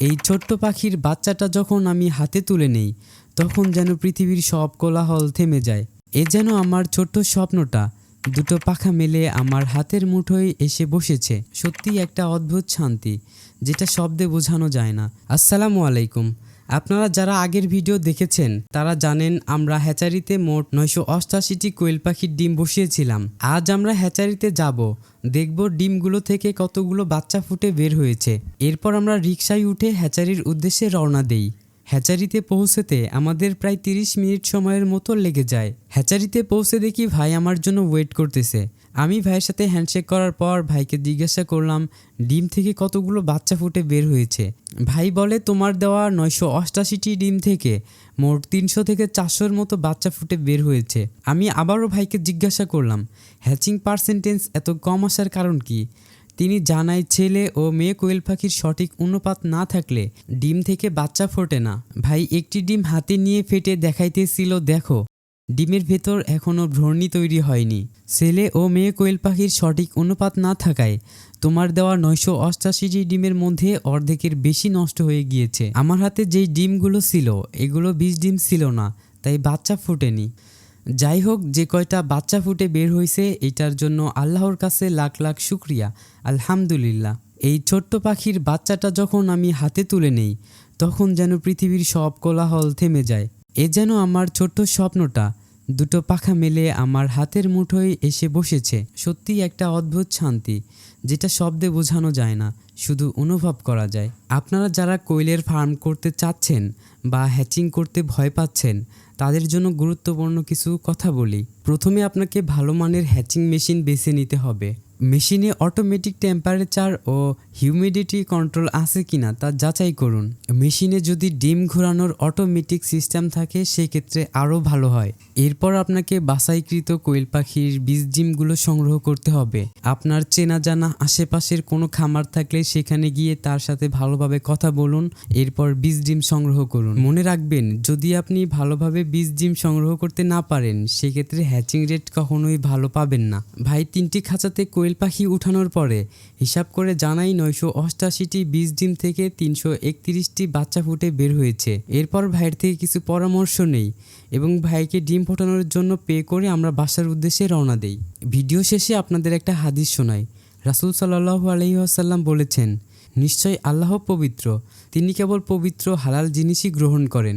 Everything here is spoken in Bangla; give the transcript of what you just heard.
এই ছোট্ট পাখির বাচ্চাটা যখন আমি হাতে তুলে নেই, তখন যেন পৃথিবীর সব কোলাহল থেমে যায়। এ যেন আমার ছোট্ট স্বপ্নটা। দুটো পাখা মেলে আমার হাতের মুঠোয় এসে বসেছে। সত্যি একটা অদ্ভুত শান্তি, যেটা শব্দে বোঝানো যায় না। আসসালামু আলাইকুম। আপনারা যারা আগের ভিডিও দেখেছেন, তারা জানেন আমরা হ্যাচারিতে মোট নয়শো অষ্টাশিটি কোয়েল পাখির ডিম বসিয়েছিলাম। আজ আমরা হ্যাচারিতে যাব। দেখব ডিমগুলো থেকে কতগুলো বাচ্চা ফুটে বের হয়েছে। এরপর আমরা রিক্সায় উঠে হ্যাচারির উদ্দেশ্যে রওনা দেই। হ্যাচারিতে পৌঁছেতে আমাদের প্রায় তিরিশ মিনিট সময়ের মতো লেগে যায়। হ্যাচারিতে পৌঁছে দেখি ভাই আমার জন্য ওয়েট করতেছে। আমি ভাইয়ের সাথে হ্যান্ডশেক করার পর ভাইকে জিজ্ঞাসা করলাম, ডিম থেকে কতগুলো বাচ্চা ফুটে বের হয়েছে? ভাই বলে, তোমার দেওয়া নয়শো অষ্টাশিটি ডিম থেকে মোট তিনশো থেকে চারশোর মতো বাচ্চা ফুটে বের হয়েছে। আমি আবারও ভাইকে জিজ্ঞাসা করলাম, হ্যাচিং পার্সেন্টেজ এত কম আসার কারণ কি? তিনি জানায়, ছেলে ও মেয়ে কোয়েল পাখির সঠিক অনুপাত না থাকলে ডিম থেকে বাচ্চা ফোটে না। ভাই, একটি ডিম হাতে নিয়ে ফেটে দেখাইতেছিল, দেখো। ডিমের ভেতর এখনও ভ্রণি তৈরি হয়নি। ছেলে ও মেয়ে কোয়েল পাখির সঠিক অনুপাত না থাকায় তোমার দেওয়া নয়শো অষ্টাশিটি ডিমের মধ্যে অর্ধেকের বেশি নষ্ট হয়ে গিয়েছে। আমার হাতে যেই ডিমগুলো ছিল, এগুলো বিষ ডিম ছিল না, তাই বাচ্চা ফোটেনি। যাই হোক, যে কয়টা বাচ্চা ফুটে বের হয়েছে এটার জন্য আল্লাহর কাছে লাখ লাখ শুক্রিয়া, আলহামদুলিল্লাহ। এই ছোট্ট পাখির বাচ্চাটা যখন আমি হাতে তুলে নেই, তখন যেন পৃথিবীর সব কোলাহল থেমে যায়। এ যেন আমার ছোট্ট স্বপ্নটা দুটো পাখা মেলে আমার হাতের মুঠোয় এসে বসেছে। সত্যি একটা অদ্ভুত শান্তি, যেটা শব্দে বোঝানো যায় না, শুধু অনুভব করা যায়। আপনারা যারা কোয়েলের ফার্ম করতে চাচ্ছেন বা হ্যাচিং করতে ভয় পাচ্ছেন, তাদের জন্য গুরুত্বপূর্ণ কিছু কথা বলি। প্রথমে আপনাকে ভালো মানের হ্যাচিং মেশিন বেছে নিতে হবে। মেশিনে অটোমেটিক টেম্পারেচার ও হিউমিডিটি কন্ট্রোল আছে কিনা তা যাচাই করুন। মেশিনে যদি ডিম ঘোরানোর অটোমেটিক সিস্টেম থাকে, সেক্ষেত্রে আরও ভালো হয়। এরপর আপনাকে বাছাইকৃত কোয়েল পাখির বীজ ডিমগুলো সংগ্রহ করতে হবে। আপনার চেনা জানা আশেপাশের কোনো খামার থাকলে সেখানে গিয়ে তার সাথে ভালোভাবে কথা বলুন, এরপর বীজ ডিম সংগ্রহ করুন। মনে রাখবেন, যদি আপনি ভালোভাবে বীজ ডিম সংগ্রহ করতে না পারেন, সেক্ষেত্রে হ্যাচিং রেট কখনোই ভালো পাবেন না। ভাই, তিনটি খাঁচাতে কোয়েল পাখি উঠানোর পরে হিসাব করে জানাই নয়শো অষ্টাশিটি বীজ ডিম থেকে তিনশো একত্রিশটি বাচ্চা ফুটে বের হয়েছে। এরপর ভাইয়ের থেকে কিছু পরামর্শ নেই এবং ভাইকে ডিম ফোটানোর জন্য পে করে আমরা বাসার উদ্দেশ্যে রওনা দেই। ভিডিও শেষে আপনাদের একটা হাদিস শোনাই। রাসুল সাল্লাহু আলহিহাসাল্লাম বলেছেন, নিশ্চয় আল্লাহ পবিত্র। তিনি কেবল পবিত্র হালাল জিনিসই গ্রহণ করেন।